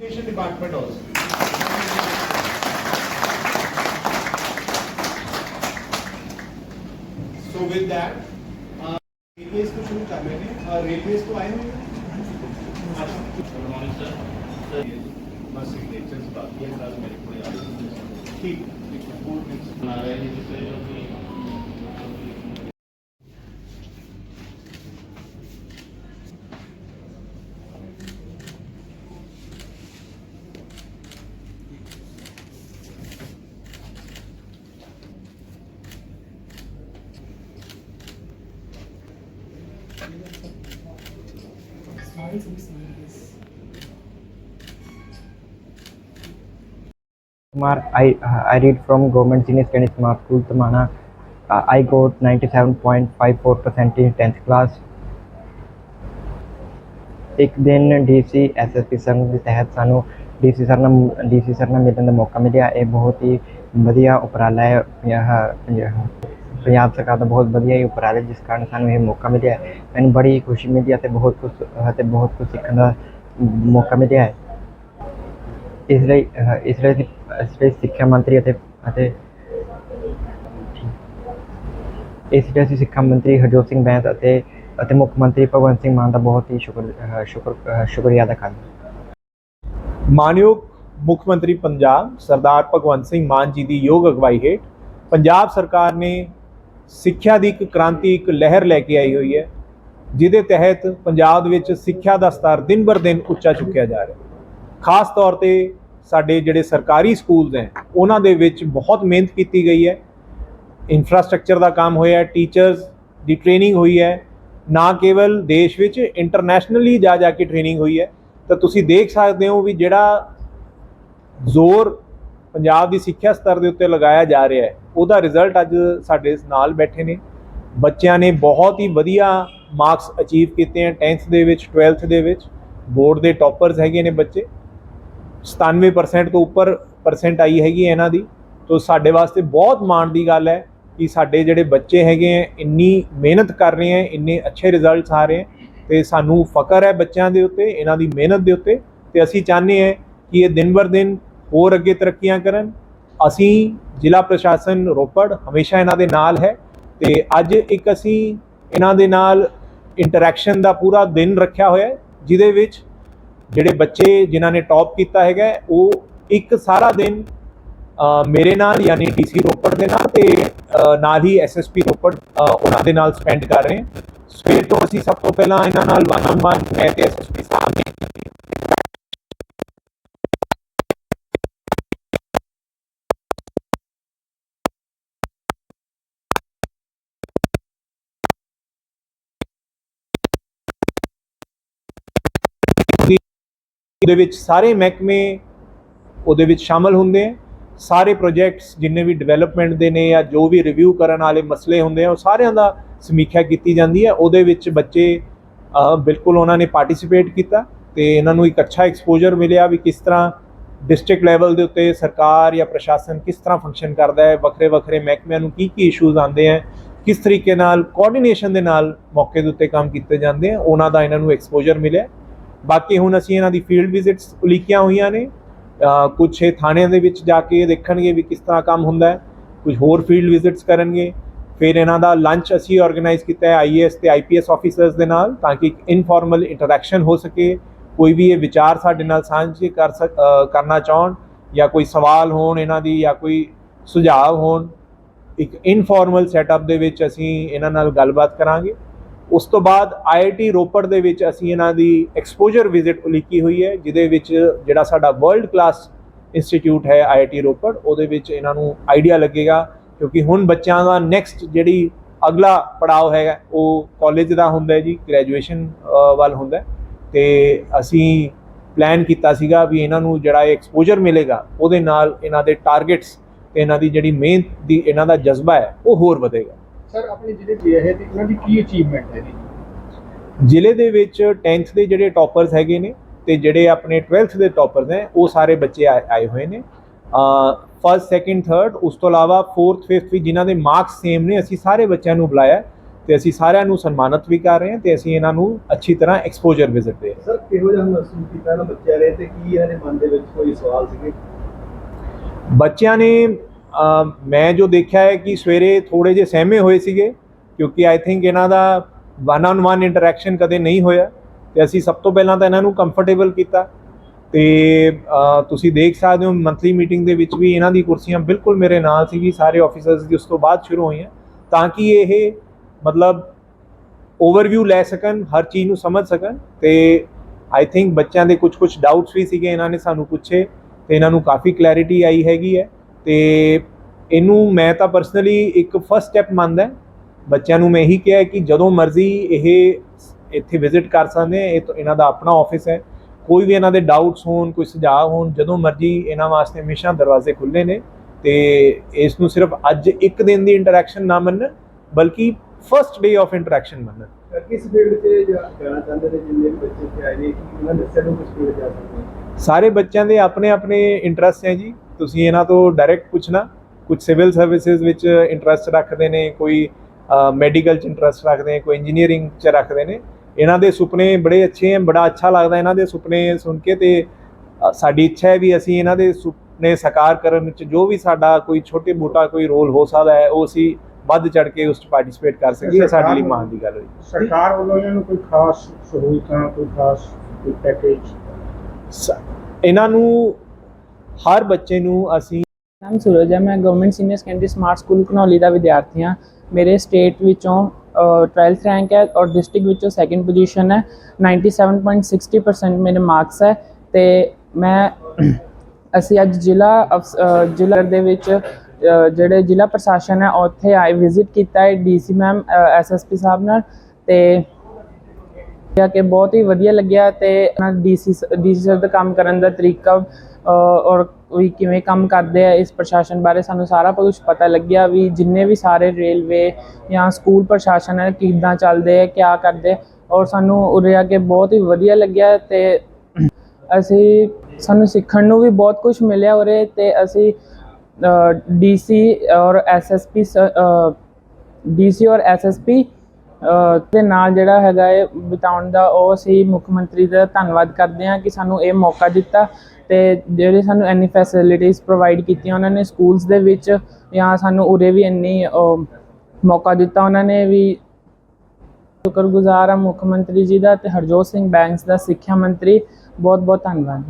Education department also. So with that, uh, railways को शुरू कर लेंगे और railways को आए होंगे बस सिग्नेचर्स बाकी है मेरे को याद है। ठीक Sorry, Kumar, I uh, I read from Government Senior Secondary Smart School, Tamana. Uh, I got 97.54% in 10th class. ਇੱਕ ਦਿਨ ਡੀਸੀ ਐਸਐਸਪੀ ਸਰ ਦੇ ਤਹਿਤ ਸਾਨੂੰ ਡੀਸੀ ਸਰ ਨਾਲ ਡੀਸੀ ਸਰ ਨਾਲ ਮਿਲਣ ਦਾ ਮੌਕਾ ਮਿਲਿਆ ਇਹ ਬਹੁਤ ਹੀ ਵਧੀਆ ਉਪਰਾਲਾ ਹੈ ਪੰਜਾਬ ਸਰਕਾਰ ਦਾ ਬਹੁਤ ਵਧੀਆ ਹੀ ਉਪਰਾਲੇ ਜਿਸ ਕਾਰਨ ਸਾਨੂੰ ਇਹ ਮੌਕਾ ਮਿਲਿਆ ਮੈਨੂੰ ਬੜੀ ਖੁਸ਼ੀ ਮਿਲੀ ਅਤੇ ਬਹੁਤ ਕੁਝ ਅਤੇ ਬਹੁਤ ਕੁਝ ਸਿੱਖਣ ਦਾ ਮੌਕਾ ਮਿਲਿਆ ਹੈ ਇਸ ਲਈ ਇਸ ਲਈ ਇਸ ਲਈ ਸਿੱਖਿਆ ਮੰਤਰੀ ਅਤੇ ਅਤੇ ਇਸ ਲਈ ਅਸੀਂ ਸਿੱਖਿਆ ਮੰਤਰੀ ਹਰਜੋਤ ਸਿੰਘ ਬੈਂਸ ਅਤੇ ਅਤੇ ਮੁੱਖ ਮੰਤਰੀ ਭਗਵੰਤ ਸਿੰਘ ਮਾਨ ਦਾ ਬਹੁਤ ਹੀ ਸ਼ੁਕਰ ਸ਼ੁਕਰ ਸ਼ੁਕਰੀਆ ਅਦਾ ਕਰਦਾ ਮਾਨਯੋਗ ਮੁੱਖ ਮੰਤਰੀ ਪੰਜਾਬ ਸਰਦਾਰ ਭਗਵੰਤ ਸਿੰਘ ਮਾਨ ਜੀ ਦੀ ਯੋਗ ਅਗਵਾਈ ਹੇਠ ਪੰਜਾਬ ਸਰਕਾਰ ਨੇ ਸਿੱਖਿਆ ਦੀ ਇੱਕ ਕ੍ਰਾਂਤੀ, ਇੱਕ ਲਹਿਰ ਲੈ ਕੇ ਆਈ ਹੋਈ ਹੈ, ਜਿਹਦੇ ਤਹਿਤ ਪੰਜਾਬ ਦੇ ਵਿੱਚ ਸਿੱਖਿਆ ਦਾ ਸਤਰ ਦਿਨ ਬਰ ਦਿਨ ਉੱਚਾ ਚੁੱਕਿਆ ਜਾ ਰਿਹਾ ਖਾਸ ਤੌਰ ਤੇ ਸਾਡੇ ਜਿਹੜੇ ਸਰਕਾਰੀ ਸਕੂਲਸ ਹੈ, ਉਹਨਾਂ ਦੇ ਵਿੱਚ ਬਹੁਤ ਮਿਹਨਤ ਕੀਤੀ ਗਈ ਹੈ। ਇਨਫਰਾਸਟ੍ਰਕਚਰ ਦਾ ਕੰਮ ਹੋਇਆ ਟੀਚਰਸ ਦੀ ਟ੍ਰੇਨਿੰਗ ਹੋਈ ਹੈ। ਨਾ ਕੇਵਲ ਦੇਸ਼ ਵਿੱਚ ਇੰਟਰਨੈਸ਼ਨਲੀ ਜਾ ਜਾ ਕੇ ਟ੍ਰੇਨਿੰਗ ਹੋਈ ਹੈ। ਤਾਂ ਤੁਸੀਂ ਦੇਖ ਸਕਦੇ ਹੋ ਵੀ ਜਿਹੜਾ ਜ਼ੋਰ ਪੰਜਾਬ ਦੀ ਸਿੱਖਿਆ ਸਤਰ ਦੇ ਉੱਤੇ ਲਗਾਇਆ ਜਾ ਰਿਹਾ ਹੈ ਉਹਦਾ ਰਿਜ਼ਲਟ ਅੱਜ ਸਾਡੇ ਨਾਲ ਬੈਠੇ ਨੇ। ਬੱਚਿਆਂ ਨੇ ਬਹੁਤ ਹੀ ਵਧੀਆ ਮਾਰਕਸ ਅਚੀਵ ਕੀਤੇ ਹਨ 10th ਦੇ ਵਿੱਚ 12th ਦੇ ਵਿੱਚ। ਬੋਰਡ ਦੇ ਟੌਪਰਸ ਹੈਗੇ ਨੇ ਬੱਚੇ। 97% ਤੋਂ ਉੱਪਰ ਪਰਸੈਂਟ ਆਈ ਹੈਗੀ ਹੈ ਇਹਨਾਂ ਦੀ। ਤੋਂ ਸਾਡੇ ਵਾਸਤੇ ਬਹੁਤ ਮਾਣ ਦੀ ਗੱਲ ਹੈ ਕਿ ਸਾਡੇ ਜਿਹੜੇ ਬੱਚੇ ਹੈਗੇ ਹੈ, ਇੰਨੀ ਮਿਹਨਤ ਕਰ ਰਹੇ ਹੈ, ਇੰਨੇ ਅੱਛੇ ਰਿਜ਼ਲਟਸ ਆ ਰਹੇ ਹੈ। ਤੇ ਸਾਨੂੰ ਫਕਰ ਹੈ ਬੱਚਿਆਂ ਦੇ ਉੱਤੇ, ਇਹਨਾਂ ਦੀ ਮਿਹਨਤ ਦੇ ਉੱਤੇ। ਤੇ ਅਸੀਂ ਚਾਹੁੰਦੇ ਹਾਂ ਕਿ ਇਹ ਦਿਨ ਬਰ ਦਿਨ ਹੋਰ ਅੱਗੇ ਤਰੱਕੀਆਂ ਕਰਨ। ਅਸੀਂ ਜ਼ਿਲ੍ਹਾ ਪ੍ਰਸ਼ਾਸਨ ਰੋਪੜ ਹਮੇਸ਼ਾ ਇਹਨਾਂ ਦੇ ਨਾਲ ਹੈ ਤੇ ਅੱਜ ਇੱਕ ਅਸੀਂ ਇਹਨਾਂ ਦੇ ਨਾਲ ਇੰਟਰੈਕਸ਼ਨ ਦਾ ਪੂਰਾ ਦਿਨ ਰੱਖਿਆ ਹੋਇਆ ਜਿਹਦੇ ਵਿੱਚ ਜਿਹੜੇ ਬੱਚੇ ਜਿਨ੍ਹਾਂ ਨੇ ਟੌਪ ਕੀਤਾ ਹੈਗਾ ਉਹ ਇੱਕ ਸਾਰਾ ਦਿਨ ਮੇਰੇ ਨਾਲ ਯਾਨੀ ਡੀਸੀ ਰੋਪੜ ਦੇ ਨਾਲ ਤੇ ਨਾਲ ਹੀ ਐਸਐਸਪੀ ਰੋਪੜ ਉਹਨਾਂ ਦੇ ਨਾਲ ਸਪੈਂਡ ਕਰ ਰਹੇ ਹਾਂ। ਸਵੇਰ ਤੋਂ ਅਸੀਂ ਸਭ ਤੋਂ ਪਹਿਲਾਂ ਇਹਨਾਂ ਨਾਲ ਵਨ ਔਨ ਵਨ ਮੈਂ ਤੇ ਐਸਐਸਪੀ ਸਾਹਿਬ ਨੇ ਉਹਦੇ ਵਿੱਚ ਸਾਰੇ ਮਹਿਕਮੇ ਉਹਦੇ ਵਿੱਚ ਸ਼ਾਮਲ ਹੁੰਦੇ ਆ। ਸਾਰੇ ਪ੍ਰੋਜੈਕਟਸ ਜਿੰਨੇ ਵੀ ਡਿਵੈਲਪਮੈਂਟ ਦੇ ਨੇ ਜਾਂ ਜੋ ਵੀ ਰਿਵਿਊ ਕਰਨ ਵਾਲੇ ਮਸਲੇ ਹੁੰਦੇ ਆ, ਉਹ ਸਾਰਿਆਂ ਦਾ ਸਮੀਖਿਆ ਕੀਤੀ ਜਾਂਦੀ ਹੈ ਉਹਦੇ ਵਿੱਚ ਬੱਚੇ ਬਿਲਕੁਲ ਉਹਨਾਂ ਨੇ ਪਾਰਟਿਸਿਪੇਟ ਕੀਤਾ ਤੇ ਇਹਨਾਂ ਨੂੰ ਇੱਕ ਅੱਛਾ ਐਕਸਪੋਜ਼ਰ ਮਿਲਿਆ ਵੀ ਕਿਸ ਤਰ੍ਹਾਂ ਡਿਸਟ੍ਰਿਕਟ ਲੈਵਲ ਦੇ ਉੱਤੇ ਸਰਕਾਰ ਜਾਂ ਪ੍ਰਸ਼ਾਸਨ ਕਿਸ ਤਰ੍ਹਾਂ ਫੰਕਸ਼ਨ ਕਰਦਾ ਹੈ, ਵੱਖਰੇ ਵੱਖਰੇ ਮਹਿਕਮਿਆਂ ਨੂੰ ਕੀ ਕੀ ਇਸ਼ੂਜ਼ ਆਉਂਦੇ ਆ, ਕਿਸ ਤਰੀਕੇ ਨਾਲ ਕੋਆਰਡੀਨੇਸ਼ਨ ਦੇ ਨਾਲ ਮੌਕੇ ਦੇ ਉੱਤੇ ਕੰਮ ਕੀਤੇ ਜਾਂਦੇ ਆ, ਉਹਨਾਂ ਦਾ ਇਹਨਾਂ ਨੂੰ ਐਕਸਪੋਜ਼ਰ ਮਿਲਿਆ। ਬਾਕੀ ਹੁਣ ਅਸੀਂ ਇਹਨਾਂ ਦੀ ਫੀਲਡ ਵਿਜ਼ਿਟਸ ਉਲੀਕੀਆਂ ਹੋਈਆਂ ਨੇ। ਅ, ਕੁਛ ਇਹ ਥਾਣਿਆਂ ਦੇ ਵਿੱਚ ਜਾ ਕੇ ਦੇਖਣਗੇ ਵੀ ਕਿਸ ਤਰ੍ਹਾਂ ਕੰਮ ਹੁੰਦਾ ਹੈ। ਕੁਝ ਹੋਰ ਫੀਲਡ ਵਿਜ਼ਿਟਸ ਕਰਨਗੇ। ਫਿਰ ਇਹਨਾਂ ਦਾ ਲੰਚ ਅਸੀਂ ਆਰਗੇਨਾਈਜ਼ ਕੀਤਾ ਹੈ ਆਈਏਐਸ ਤੇ ਆਈਪੀਐਸ ਆਫੀਸਰਸ ਦੇ ਨਾਲ ਤਾਂ ਕਿ ਇੱਕ ਇਨਫਾਰਮਲ ਇੰਟਰੈਕਸ਼ਨ ਹੋ ਸਕੇ। ਕੋਈ ਵੀ ਇਹ ਵਿਚਾਰ ਸਾਡੇ ਨਾਲ ਸਾਂਝੇ ਕਰ ਸਕ ਕਰਨਾ ਚਾਹਣ ਜਾਂ ਕੋਈ ਸਵਾਲ ਹੋਣ ਇਹਨਾਂ ਦੀ ਜਾਂ ਕੋਈ ਸੁਝਾਅ ਹੋਣ ਇੱਕ ਇਨਫਾਰਮਲ ਸੈਟਅਪ ਦੇ ਵਿੱਚ ਅਸੀਂ ਇਹਨਾਂ ਨਾਲ ਗੱਲਬਾਤ ਕਰਾਂਗੇ। ਉਸ ਤੋਂ ਬਾਅਦ ਆਈਆਈਟੀ ਰੋਪੜ ਦੇ ਵਿੱਚ ਅਸੀਂ ਇਹਨਾਂ ਦੀ ਐਕਸਪੋਜ਼ਰ ਵਿਜ਼ਿਟ ਉਲੀਕੀ ਹੋਈ ਹੈ, ਜਿਹਦੇ ਵਿੱਚ ਜਿਹੜਾ ਸਾਡਾ ਵਰਲਡ ਕਲਾਸ ਇੰਸਟੀਚਿਊਟ ਹੈ ਆਈਆਈਟੀ ਰੋਪੜ, ਉਹਦੇ ਵਿੱਚ ਇਹਨਾਂ ਨੂੰ ਆਈਡੀਆ ਲੱਗੇਗਾ, ਕਿਉਂਕਿ ਹੁਣ ਬੱਚਿਆਂ ਦਾ ਨੈਕਸਟ ਜਿਹੜੀ ਅਗਲਾ ਪੜਾਅ ਹੈਗਾ, ਉਹ ਕਾਲਜ ਦਾ ਹੁੰਦਾ ਜੀ ਗ੍ਰੈਜੂਏਸ਼ਨ ਵੱਲ ਹੁੰਦਾ ਹੈ। ਤੇ ਅਸੀਂ ਪਲਾਨ ਕੀਤਾ ਸੀਗਾ ਵੀ ਇਹਨਾਂ ਨੂੰ ਜਿਹੜਾ ਇਹ ਐਕਸਪੋਜ਼ਰ ਮਿਲੇਗਾ, ਉਹਦੇ ਨਾਲ ਇਹਨਾਂ ਦੇ ਟਾਰਗੇਟਸ ਤੇ ਇਹਨਾਂ ਦੀ ਜਿਹੜੀ ਮਿਹਨਤ ਦੀ, ਇਹਨਾਂ ਦਾ ਜਜ਼ਬਾ ਹੈ, ਉਹ ਹੋਰ ਵਧੇਗਾ। ਸਰ ਆਪਣੇ ਜਿਹੜੇ ਜੇ ਹੈ ਤੇ ਉਹਨਾਂ ਦੀ ਕੀ ਅਚੀਵਮੈਂਟ ਹੈ ਜੀ? ਜ਼ਿਲ੍ਹੇ ਦੇ ਵਿੱਚ 10th ਦੇ ਜਿਹੜੇ ਟੌਪਰਸ ਹੈਗੇ ਨੇ ਤੇ ਜਿਹੜੇ ਆਪਣੇ 12th ਦੇ ਟੌਪਰਸ ਨੇ ਉਹ ਸਾਰੇ ਬੱਚੇ ਆਏ ਹੋਏ ਨੇ। ਫਸਟ ਸੈਕਿੰਡ ਥਰਡ ਉਸ ਤੋਂ ਇਲਾਵਾ 4th 5th ਵੀ ਜਿਨ੍ਹਾਂ ਦੇ ਮਾਰਕਸ ਸੇਮ ਨੇ ਅਸੀਂ ਸਾਰੇ ਬੱਚਿਆਂ ਨੂੰ ਬੁਲਾਇਆ ਤੇ ਅਸੀਂ ਸਾਰਿਆਂ ਨੂੰ ਸਨਮਾਨਿਤ ਵੀ ਕਰ ਰਹੇ ਹਾਂ ਤੇ ਅਸੀਂ ਇਹਨਾਂ ਨੂੰ ਅੱਛੀ ਤਰ੍ਹਾਂ ਐਕਸਪੋਜ਼ਰ ਵਿਜ਼ਿਟ ਦੇ ਰਹੇ ਸਰ ਕਿਹੋ ਜਿਹਾ ਮਹਿਸੂਸ ਕੀਤਾ ਨਾ ਬੱਚਿਆਂ ਨੇ ਤੇ ਕੀ ਇਹਨਾਂ ਦੇ ਮਨ ਦੇ ਵਿੱਚ ਕੋਈ ਸਵਾਲ ਸੀਗੇ? ਬੱਚਿਆਂ ਨੇ ਮੈਂ ਜੋ ਦੇਖਿਆ ਹੈ ਕਿ ਸਵੇਰੇ ਥੋੜੇ ਜਿਹੇ ਸਹਿਮੇ ਹੋਏ ਸੀਗੇ, ਕਿਉਂਕਿ ਆਈ ਥਿੰਕ ਇਹਨਾਂ ਦਾ ਵਨ ਔਨ ਵਨ ਇੰਟਰੈਕਸ਼ਨ ਕਦੇ ਨਹੀਂ ਹੋਇਆ। ਤੇ ਅਸੀਂ ਸਭ ਤੋਂ ਪਹਿਲਾਂ ਤਾਂ ਇਹਨਾਂ ਨੂੰ ਕੰਫਰਟੇਬਲ ਕੀਤਾ। ਤੇ ਤੁਸੀਂ ਦੇਖ ਸਕਦੇ ਹੋ ਮੰਥਲੀ ਮੀਟਿੰਗ ਦੇ ਵਿੱਚ ਵੀ ਇਹਨਾਂ ਦੀ ਕੁਰਸੀਆਂ ਬਿਲਕੁਲ ਮੇਰੇ ਨਾਲ ਸੀਗੀ, ਸਾਰੇ ਆਫੀਸਰਸ ਦੀ ਉਸ ਤੋਂ ਬਾਅਦ ਸ਼ੁਰੂ ਹੋਈਆਂ। ਤਾਂ ਕਿ ਇਹ, ਮਤਲਬ ਓਵਰਵਿਊ ਲੈ ਸਕਣ, ਹਰ ਚੀਜ਼ ਨੂੰ ਸਮਝ ਸਕਣ। ਤੇ ਆਈ ਥਿੰਕ ਬੱਚਿਆਂ ਦੇ ਕੁਝ ਕੁਝ ਡਾਊਟਸ ਵੀ ਸੀਗੇ, ਇਹਨਾਂ ਨੇ ਸਾਨੂੰ ਪੁੱਛੇ। ਤੇ ਇਹਨਾਂ ਨੂੰ ਕਾਫੀ ਕਲੈਰਿਟੀ ਆਈ ਹੈਗੀ ਹੈ। ਤੇ ਇਹਨੂੰ ਮੈਂ ਤਾਂ ਪਰਸਨਲੀ ਇੱਕ ਫਰਸਟ ਸਟੈਪ ਮੰਨਦਾ ਬੱਚਿਆਂ ਨੂੰ ਮੈਂ ਇਹੀ ਕਿਹਾ ਕਿ ਜਦੋਂ ਮਰਜ਼ੀ ਇਹ ਇੱਥੇ ਵਿਜ਼ਿਟ ਕਰ ਸਕਦੇ ਇਹ ਤਾਂ ਇਹਨਾਂ ਦਾ ਆਪਣਾ ਆਫਿਸ ਹੈ। ਕੋਈ ਵੀ ਇਹਨਾਂ ਦੇ ਡਾਊਟਸ ਹੋਣ ਕੋਈ ਸੁਝਾਅ ਹੋਣ ਜਦੋਂ ਮਰਜ਼ੀ ਇਹਨਾਂ ਵਾਸਤੇ ਹਮੇਸ਼ਾ ਦਰਵਾਜ਼ੇ ਖੁੱਲੇ ਨੇ ਤੇ ਇਸ ਨੂੰ ਸਿਰਫ ਅੱਜ ਇੱਕ ਦਿਨ ਦੀ ਇੰਟਰੈਕਸ਼ਨ ਨਾ ਮੰਨਣ ਬਲਕਿ ਫਰਸਟ ਡੇ ਆਫ ਇੰਟਰੈਕਸ਼ਨ ਮੰਨਣ। ਕਿਸ ਫੀਲਡ 'ਚ ਜਾਣਾ ਚਾਹੁੰਦੇ ਨੇ ਜਿੰਨੇ ਬੱਚੇ ਇੱਥੇ ਆਏ ਨੇ ਕਿ ਉਹਨਾਂ ਦੱਸਿਆ ਨੂੰ ਕਿਸ ਫੀਲਡ ਜਾ ਸਕਦੇ ਸਾਰੇ ਬੱਚਿਆਂ ਦੇ ਆਪਣੇ ਆਪਣੇ ਇੰਟਰਸਟ ਹੈ ਜੀ। ਤੁਸੀਂ ਇਹਨਾਂ ਤੋਂ ਡਾਇਰੈਕਟ ਪੁੱਛਣਾ ਕੁਝ ਸਿਵਲ ਸਰਵਿਸਿਜ਼ ਵਿੱਚ ਇੰਟਰਸਟ ਰੱਖਦੇ ਨੇ ਕੋਈ ਮੈਡੀਕਲ ਚ ਇੰਟਰਸਟ ਰੱਖਦੇ ਨੇ ਕੋਈ ਇੰਜੀਨੀਅਰਿੰਗ ਚ ਰੱਖਦੇ ਨੇ ਇਹਨਾਂ ਦੇ ਸੁਪਨੇ ਬੜੇ ਅੱਛੇ ਹਨ ਬੜਾ ਅੱਛਾ ਲੱਗਦਾ ਇਹਨਾਂ ਦੇ ਸੁਪਨੇ ਸੁਣ ਕੇ ਤੇ ਸਾਡੀ ਇੱਛਾ ਹੈ ਵੀ ਅਸੀਂ ਇਹਨਾਂ ਦੇ ਸੁਪਨੇ ਸਾਕਾਰ ਕਰਨ ਵਿੱਚ ਜੋ ਵੀ ਸਾਡਾ ਕੋਈ ਛੋਟੇ ਮੋਟਾ ਕੋਈ ਰੋਲ ਹੋ ਸਕਦਾ ਹੈ ਉਹ ਅਸੀਂ ਵੱਧ ਚੜ ਕੇ ਉਸ ਚ ਪਾਰਟਿਸਿਪੇਟ ਕਰ ਸਕੀਏ ਸਾਡੇ ਲਈ ਮਾਣ ਦੀ ਗੱਲ ਹੋਈ। ਸਰਕਾਰ ਵੱਲੋਂ ਇਹਨਾਂ ਨੂੰ ਕੋਈ ਖਾਸ ਸਹੂਲਤਾਂ ਕੋਈ ਖਾਸ ਕੋਈ ਪੈਕੇਜ ਇਹਨਾਂ ਨੂੰ ਹਰ ਬੱਚੇ ਨੂੰ ਅਸੀਂ ਨਾਮ ਸੂਰਜ ਹੈ, ਮੈਂ government senior secondary smart school Ghanauli ਦਾ ਵਿਦਿਆਰਥੀ ਹਾਂ। ਮੇਰੇ ਸਟੇਟ ਵਿੱਚੋਂ 12th ਰੈਂਕ ਹੈ ਔਰ ਡਿਸਟ੍ਰਿਕਟ ਵਿੱਚੋਂ ਸੈਕੰਡ ਪੋਜੀਸ਼ਨ ਹੈ। 97.60% ਮੇਰੇ ਮਾਰਕਸ ਹੈ ਤੇ ਮੈਂ ਅਸੀਂ ਅੱਜ ਜ਼ਿਲ੍ਹਾ ਅਫਸ- ਜ਼ਿਲ੍ਹਾ ਦੇ ਵਿੱਚ ਜਿਹੜੇ ਜ਼ਿਲ੍ਹਾ ਪ੍ਰਸ਼ਾਸਨ ਹੈ, ਉੱਥੇ ਆਏ ਵਿਜ਼ਿਟ ਕੀਤਾ ਹੈ ਡੀਸੀ ਮੈਮ ਐਸਐਸਪੀ ਸਾਹਿਬ ਨਾਲ ਤੇ ਕਿ ਬਹੁਤ ਹੀ ਵਧੀਆ ਲੱਗਿਆ ਤੇ ਡੀਸੀ ਡੀਸੀ ਸਰ ਦਾ ਕੰਮ ਕਰਨ ਦਾ ਤਰੀਕਾ ਔਰ ਵੀ ਕਿਵੇਂ ਕੰਮ ਕਰਦੇ ਆ ਇਸ ਪ੍ਰਸ਼ਾਸਨ ਬਾਰੇ ਸਾਨੂੰ ਸਾਰਾ ਕੁਝ ਪਤਾ ਲੱਗਿਆ ਵੀ ਜਿੰਨੇ ਵੀ ਸਾਰੇ ਰੇਲਵੇ ਜਾਂ ਸਕੂਲ ਪ੍ਰਸ਼ਾਸਨ ਹੈ, ਕਿੱਦਾਂ ਚੱਲਦੇ ਆ, ਕਿਆ ਕਰਦੇ ਔਰ ਸਾਨੂੰ ਉਰੇ ਆ ਕੇ ਬਹੁਤ ਹੀ ਵਧੀਆ ਲੱਗਿਆ ਤੇ ਅਸੀਂ, ਸਾਨੂੰ ਸਿੱਖਣ ਨੂੰ ਵੀ ਬਹੁਤ ਕੁਝ ਮਿਲਿਆ ਉਰੇ ਤੇ ਅਸੀਂ ਡੀਸੀ ਔਰ ਐਸਐਸਪੀ ਡੀਸੀ ਔਰ ਐਸਐਸਪੀ ਦੇ ਨਾਲ ਜਿਹੜਾ ਹੈਗਾ ਹੈ ਬਿਤਾਉਣ ਦਾ ਉਹ ਅਸੀਂ ਮੁੱਖ ਮੰਤਰੀ ਦਾ ਧੰਨਵਾਦ ਕਰਦੇ ਹਾਂ ਕਿ ਸਾਨੂੰ ਇਹ ਮੌਕਾ ਦਿੱਤਾ ਤੇ ਜਿਹੜੇ ਸਾਨੂੰ ਇੰਨੀ ਫੈਸਿਲਿਟੀਜ਼ ਪ੍ਰੋਵਾਈਡ ਕੀਤੀਆਂ ਉਹਨਾਂ ਨੇ ਸਕੂਲਸ ਦੇ ਵਿੱਚ ਜਾਂ ਸਾਨੂੰ ਉਰੇ ਵੀ ਇੰਨੀ ਮੌਕਾ ਦਿੱਤਾ ਉਹਨਾਂ ਨੇ ਵੀ। ਸ਼ੁਕਰਗੁਜ਼ਾਰ ਆ ਮੁੱਖ ਮੰਤਰੀ ਜੀ ਦਾ ਤੇ ਹਰਜੋਤ ਸਿੰਘ ਬੈਂਸ ਦਾ ਸਿੱਖਿਆ ਮੰਤਰੀ ਬਹੁਤ ਬਹੁਤ ਧੰਨਵਾਦ।